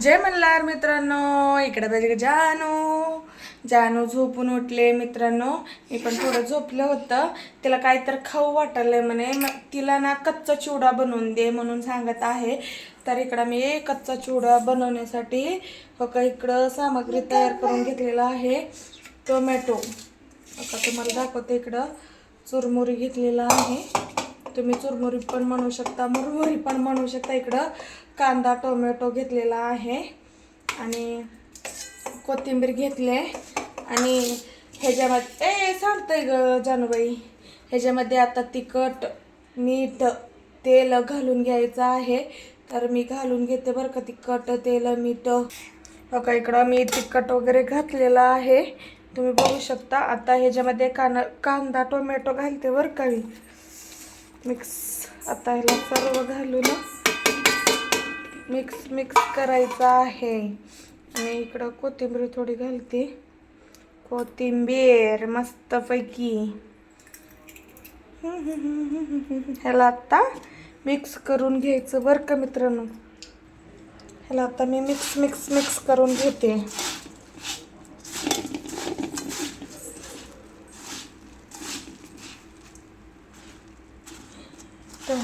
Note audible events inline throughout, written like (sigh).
जय मल्हार मित्रांनो इकडे पाहिजे जानू. जानू झोपून उठले मित्रांनो. मी पण थोडं झोपलं होतं. तिला काहीतरी खाऊ वाटलंय म्हणे. मग तिला ना कच्चा चिवडा बनवून दे म्हणून सांगत आहे. तर इकडं मी कच्चा चिवडा बनवण्यासाठी फक्त इकडं सामग्री तयार करून घेतलेला आहे. टोमॅटो. आता तुम्हाला दाखवते इकडं. चुरमुरी घेतलेला आहे. तुम्ही चुरमुरी पण म्हणू शकता मुरमुरी पण म्हणू शकता. इकडं कांदा टोमॅटो घेतलेला आहे. आणि कोथिंबीर घेतले. आणि ह्याच्यामध्ये ए सांगतंय ग जानूबाई. ह्याच्यामध्ये आता तिखट मीठ तेल घालून घ्यायचं आहे. तर मी घालून घेते बरं का तिखट तेल मीठ. हो बघा इकडं मी तिखट वगैरे घातलेलं आहे. तुम्ही बघू शकता आता ह्याच्यामध्ये काना कांदा टोमॅटो घालते बरं का मी. मिक्स. आता ह्याला सर्व घालून मिक्स मिक्स करायचं आहे. आणि इकडं कोथिंबीर थोडी घालते. कोथिंबीर मस्तपैकी. ह्याला आता मिक्स करून घ्यायचं बरं का मित्रांनो? ह्याला आता मी मिक्स मिक्स मिक्स करून घेते. तर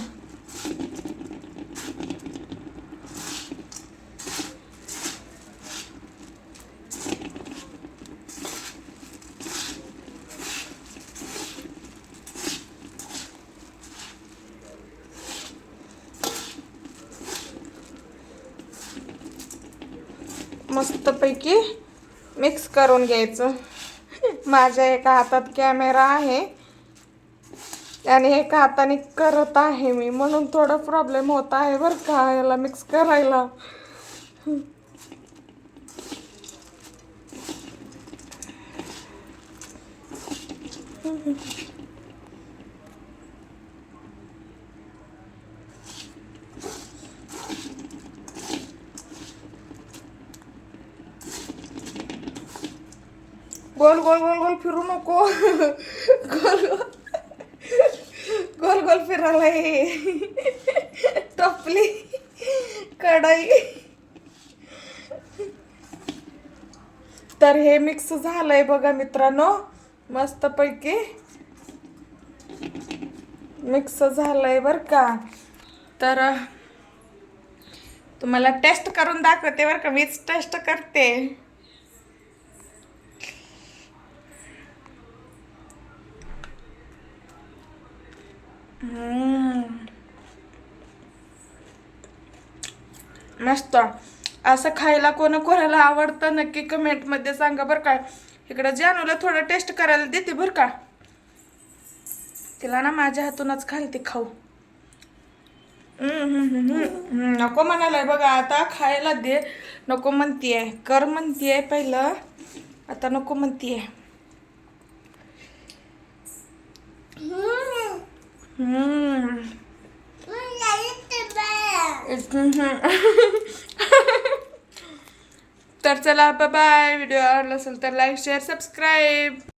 मस्तपैकी मिक्स करून घ्यायचं. (laughs) माझ्या एका हातात कॅमेरा आहे. आणि एका हाताने करत आहे मी. म्हणून थोडा प्रॉब्लेम होत आहे बरं का याला मिक्स करायला. गोल गोल गोल गोल फिरू नको. (laughs) गोल गोल. फिरायला ये टपली. कढाई. तर हे मिक्स झालंय बघा मित्रांनो. मस्तपैकी. मिक्स झालंय बर का. तर तुम्हाला टेस्ट करून दाखवते बरं का. मीच टेस्ट करते. मस्त. असं खायला कोण कोणाला आवडतं नक्की कमेंटमध्ये सांगा बरं का. इकडं जानूला थोडं टेस्ट करायला देते बरं का. तिला ना माझ्या हातूनच घालते खाऊ. नको म्हणालाय बघा आता खायला दे. नको म्हणतीये. कर म्हणतीये पहिलं. आता नको म्हणतीये. (laughs) तर चला बाय व्हिडिओ आवडला असेल तर लाईक शेअर सबस्क्राईब